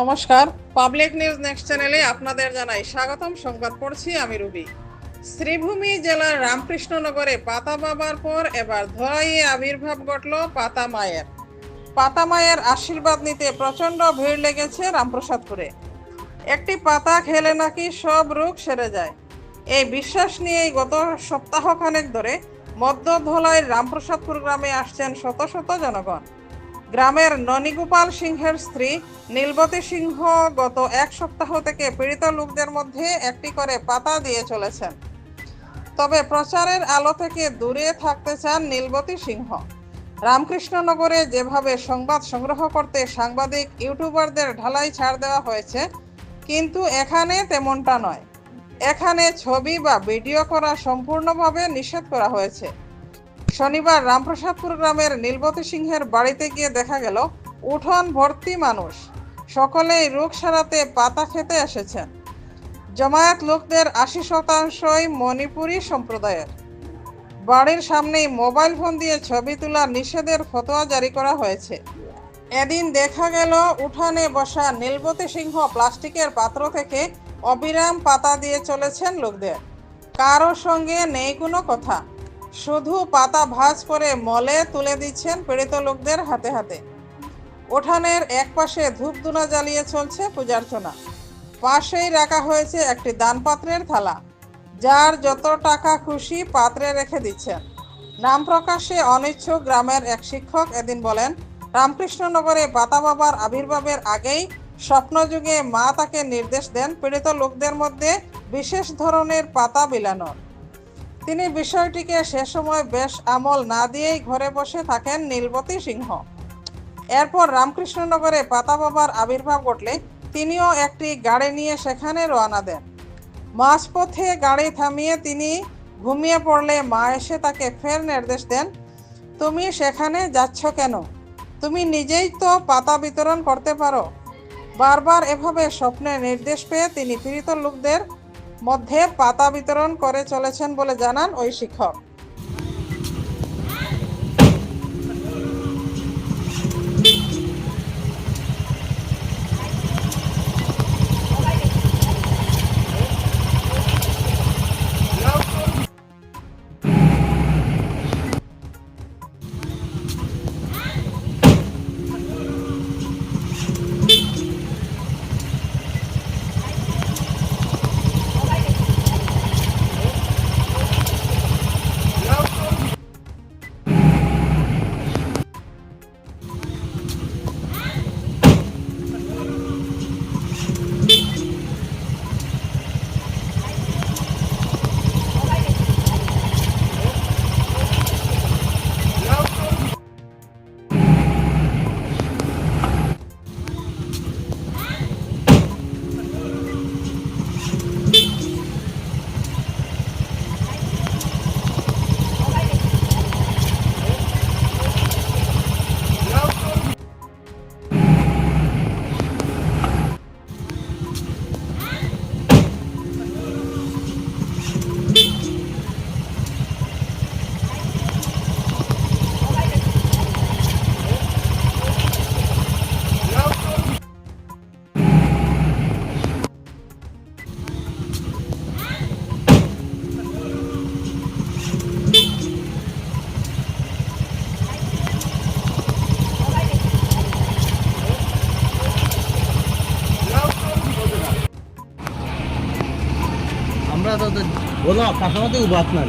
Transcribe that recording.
নমস্কার। Public news next চ্যানেলে আপনাদের জানাই স্বাগতম। সংবাদ পড়ছি আমি রুবি। শ্রীভূমি জেলার রামকৃষ্ণনগরে পাতা বাবার পর এবার ধরাইয়ে আবির্ভাব ঘটল পাতা মায়ের। পাতা মায়ের আশীর্বাদ নিতে প্রচণ্ড ভিড় লেগেছে রামপ্রসাদপুরে। একটি পাতা খেলে নাকি সব রোগ সেরে যায়। এই বিশ্বাস নিয়েই গত সপ্তাহখানেক ধরে মধ্য ধলাইয়ের রামপ্রসাদপুর গ্রামে আসছেন শত শত জনগণ। গ্রামের ননীগোপাল সিংহের স্ত্রী নীলবতী সিংহ গত এক সপ্তাহ থেকে পীড়িত লোকদের মধ্যে একটি করে পাতা দিয়ে চলেছেন। তবে প্রচারের আলো থেকে দূরে থাকতে চান নীলবতী সিংহ। রামকৃষ্ণনগরে যেভাবে সংবাদ সংগ্রহ করতে সাংবাদিক, ইউটিউবারদের ঢালাই ছাড় দেওয়া হয়েছে, কিন্তু এখানে তেমনটা নয়। এখানে ছবি বা ভিডিও করা সম্পূর্ণভাবে নিষেধ করা হয়েছে। শনিবার রামপ্রসাদপুর গ্রামের নীলবতী সিংহের বাড়িতে গিয়ে দেখা গেল উঠোন ভর্তি মানুষ। সকলেই রোগ সারাতে পাতা খেতে এসেছেন। জমায়েত লোকদের আশি শতাংশই মণিপুরী সম্প্রদায়ের। বাড়ির সামনেই মোবাইল ফোন দিয়ে ছবি তোলা নিষেধের ফতোয়া জারি করা হয়েছে। এদিন দেখা গেল উঠানে বসা নীলবতী সিংহ প্লাস্টিকের পাত্র থেকে অবিরাম পাতা দিয়ে চলেছেন লোকদের। কারও সঙ্গে নেই কোনো কথা। শুধু পাতা ভাঁজ করে মলে তুলে দিচ্ছেন পীড়িত লোকদের হাতে হাতে। উঠানের এক পাশে ধূপধুনা জ্বালিয়ে চলছে পূজার্চনা। পাশেই রাখা হয়েছে একটি দানপাত্রের থালা, যার যত টাকা খুশি পাত্রে রেখে দিচ্ছেন। নাম প্রকাশে অনিচ্ছুক গ্রামের এক শিক্ষক এদিন বলেন, রামকৃষ্ণনগরে পাতা বাবার আবির্ভাবের আগেই স্বপ্নযুগে মা তাকে নির্দেশ দেন পীড়িত লোকদের মধ্যে বিশেষ ধরনের পাতা বিলানোর। তিনি বিষয়টিকে সে সময় বেশ আমল না দিয়েই ঘরে বসে থাকেন নীলবতী সিংহ। এরপর রামকৃষ্ণনগরে পাতা বাবার আবির্ভাব ঘটলে তিনিও একটি গাড়ি নিয়ে সেখানে রওনা দেন। মাঝপথে গাড়ি থামিয়ে তিনি ঘুমিয়ে পড়লে মা এসে তাকে ফের নির্দেশ দেন, তুমি সেখানে যাচ্ছ কেন? তুমি নিজেই তো পাতা বিতরণ করতে পারো। বারবার এভাবে স্বপ্নে নির্দেশ পেয়ে তিনি পীড়িত লোকদের মধ্যে পাতা বিতরণ করে চলেছেন বলে জানান ওই শিক্ষক। তো পাশাপাশি উবাত না